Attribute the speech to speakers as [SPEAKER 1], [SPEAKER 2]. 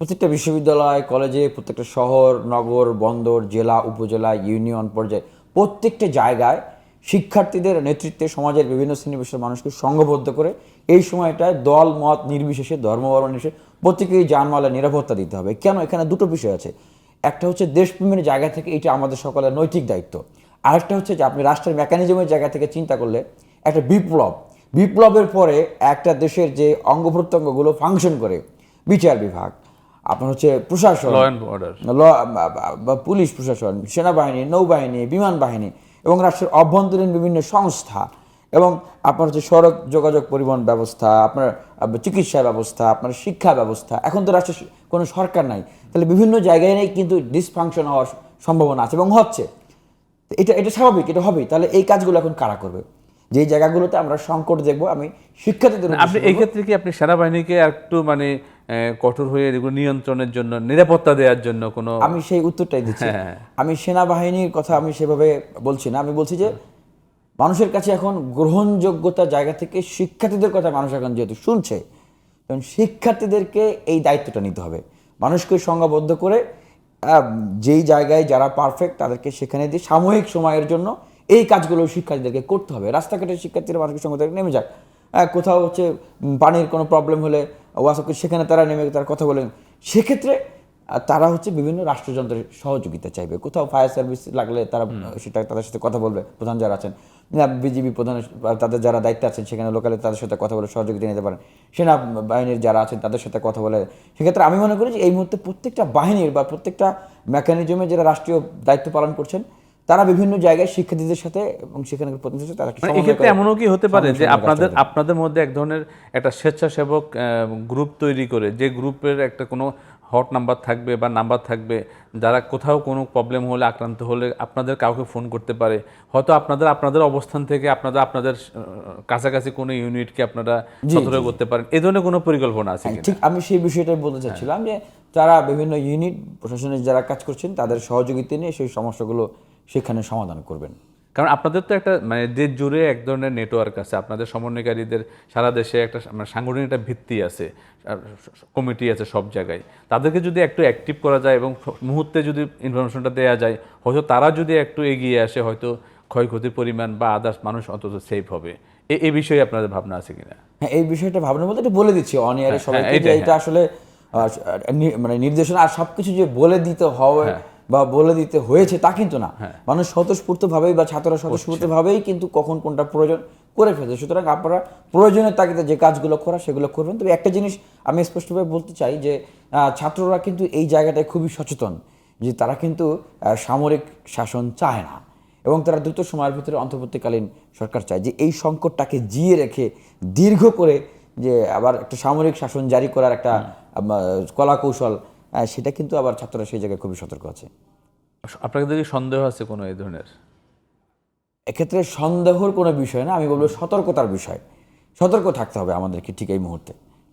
[SPEAKER 1] প্রত্যেকটা বিশ্ববিদ্যালয়, কলেজে, প্রত্যেকটা শহর, নগর, বন্দর, জেলা, উপজেলা, ইউনিয়ন পর্যায়ে, প্রত্যেকটা জায়গায় শিক্ষার্থীদের নেতৃত্বে সমাজের বিভিন্ন শ্রেণি পেশার মানুষকে সংঘবদ্ধ করে এই সময়টায় দল, মত নির্বিশেষে, ধর্মবর্ণ নির্বিশেষে প্রত্যেকেই জানমালের নিরাপত্তা দিতে হবে। কেন? এখানে দুটো বিষয় আছে। একটা হচ্ছে দেশপ্রেমের জায়গা থেকে এটা আমাদের সকলের নৈতিক দায়িত্ব। আরেকটা হচ্ছে যে আপনি রাষ্ট্রের মেকানিজমের জায়গা থেকে চিন্তা করলে একটা বিপ্লব। বিপ্লবের পরে একটা দেশের যে অঙ্গ প্রত্যঙ্গগুলো ফাংশন করে, বিচার বিভাগ আপনার হচ্ছে প্রশাসন পুলিশ প্রশাসন সেনাবাহিনী নৌবাহিনী বিমান বাহিনী এবং রাষ্ট্রের অভ্যন্তরীণ বিভিন্ন সংস্থা এবং আপনার হচ্ছে সড়ক যোগাযোগ পরিবহন ব্যবস্থা আপনার চিকিৎসা ব্যবস্থা আপনার শিক্ষা ব্যবস্থা। এখন তো রাষ্ট্রের কোনো সরকার নাই। তাহলে বিভিন্ন জায়গায় কিন্তু ডিসফাংশন হওয়ার সম্ভাবনা আছে এবং হচ্ছে। এটা এটা স্বাভাবিক এটা হবেই। তাহলে এই কাজগুলো এখন কারা করবে? যে জায়গাগুলোতে আমরা সংকট দেখব আমি শিক্ষার্থীদের
[SPEAKER 2] আপনি এই ক্ষেত্রে কি আপনি সেনাবাহিনীকে একটু মানে কঠোর হয়ে এগুলো নিয়ন্ত্রণের জন্য নিরাপত্তা দেওয়ার জন্য কোনো
[SPEAKER 1] আমি সেই উত্তরটাই দিচ্ছি।
[SPEAKER 2] হ্যাঁ।
[SPEAKER 1] আমি সেনাবাহিনীর কথা আমি সেভাবে বলছি না। আমি বলছি যে মানুষের কাছে এখন গ্রহণযোগ্যতার জায়গা থেকে শিক্ষার্থীদের কথা মানুষ এখন যেহেতু শুনছে তখন শিক্ষার্থীদেরকে এই দায়িত্বটা নিতে হবে। মানুষকে সংঘবদ্ধ করে যেই জায়গায় যারা পারফেক্ট তাদেরকে সেখানে দিয়ে সাময়িক সময়ের জন্য এই কাজগুলো শিক্ষার্থীদেরকে করতে হবে। রাস্তাঘাটের শিক্ষার্থীরা মানুষের সঙ্গে নেমে যাক। কোথাও হচ্ছে পানির কোনো প্রবলেম হলে ওয়াসকে সেখানে তারা নেমে তারা কথা বলেন। সেক্ষেত্রে আর তারা হচ্ছে বিভিন্ন রাষ্ট্রযন্ত্রের সহযোগিতা চাইবে। কোথাও ফায়ার সার্ভিস লাগলে তারা সেটা তাদের সাথে কথা বলবে প্রধান যারা আছেন। বিজিবি প্রধান তাদের যারা দায়িত্বে আছেন সেখানে লোকালে তাদের সাথে কথা বলে সহযোগিতা নিতে পারেন। সেনা বাহিনীর যারা আছেন তাদের সাথে কথা বলে। সেক্ষেত্রে আমি মনে করি যে এই মুহূর্তে প্রত্যেকটা বাহিনীর বা প্রত্যেকটা মেকানিজমে যারা রাষ্ট্রীয় দায়িত্ব পালন করছেন তারা বিভিন্ন জায়গায় শিক্ষার্থীদের সাথে এবং সেখানে প্রতিনিধিদের সাথে তারা
[SPEAKER 2] মানে এক্ষেত্রে এমনও কি হতে পারে যে আপনাদের আপনাদের মধ্যে এক ধরনের একটা স্বেচ্ছাসেবক গ্রুপ তৈরি করে যে গ্রুপের একটা কোনো হট নাম্বার থাকবে বা নাম্বার থাকবে যারা কোথাও কোনো প্রবলেম হলে আক্রান্ত হলে আপনাদের কাউকে ফোন করতে পারে। হয়তো আপনাদের আপনাদের অবস্থান থেকে আপনাদের আপনাদের কাছাকাছি কোনো ইউনিটকে আপনারা সতর্ক করতে পারেন। এই ধরনের কোনো পরিকল্পনা আছে
[SPEAKER 1] ঠিক আমি সেই বিষয়টাই বলতে চাচ্ছিলাম যে তারা বিভিন্ন ইউনিট প্রশাসনের যারা কাজ করছেন তাদের সহযোগিতা নিয়ে সেই সমস্যাগুলো সেখানে সমাধান করবেন।
[SPEAKER 2] কারণ আপনাদের তো একটা মানে দেশ জুড়ে এক ধরনের নেটওয়ার্ক আছে আপনাদের সমন্বয়কারীদের সারা দেশে একটা মানে সাংগঠনিক একটা ভিত্তি আছে কমিটি আছে সব জায়গায়। তাদেরকে যদি একটু অ্যাক্টিভ করা যায় এবং মুহূর্তে যদি ইনফরমেশনটা দেওয়া যায় হয়তো তারা যদি একটু এগিয়ে আসে হয়তো ক্ষয়ক্ষতির পরিমাণ বা আদার্স মানুষ অন্তত সেফ হবে। এই বিষয়ে আপনাদের ভাবনা আছে কিনা?
[SPEAKER 1] হ্যাঁ এই বিষয়টা ভাবনা বলতে এটা বলে দিচ্ছি অন ইয়ারে সবাইকে যে
[SPEAKER 2] এটাই,
[SPEAKER 1] এটা আসলে মানে নির্দেশনা আর সবকিছু যে বলে দিতে হবে বা বলে দিতে হয়েছে তা কিন্তু না। মানুষ স্বতঃস্ফূর্ত ভাবেই বা ছাত্ররা স্বতঃস্ফূর্ত ভাবেই কিন্তু কখন কোনটা প্রয়োজন করে ফেলছে। সুতরাং আপনারা প্রয়োজনের তাগিদে যে কাজগুলো করা সেগুলো করবেন। তবে একটা জিনিস আমি স্পষ্টভাবে বলতে চাই যে ছাত্ররা কিন্তু এই জায়গাটায় খুবই সচেতন যে তারা কিন্তু সামরিক শাসন চায় না এবং তারা দ্রুত সময়ের ভিতরে অন্তর্বর্তীকালীন সরকার চায় যে এই সংকটটাকে জিয়ে রেখে দীর্ঘ করে যে আবার একটা সামরিক শাসন জারি করার একটা কলা কৌশল সেটা কিন্তু আবার ছাত্ররা সেই জায়গায় খুবই সতর্ক আছে।
[SPEAKER 2] আপনাদের কি সন্দেহ আছে কোনো এই ধরনের?
[SPEAKER 1] এক্ষেত্রে সন্দেহর কোনো বিষয় না আমি বলব সতর্কতার বিষয়। সতর্ক থাকতে হবে আমাদেরকে ঠিক এই মুহূর্তে।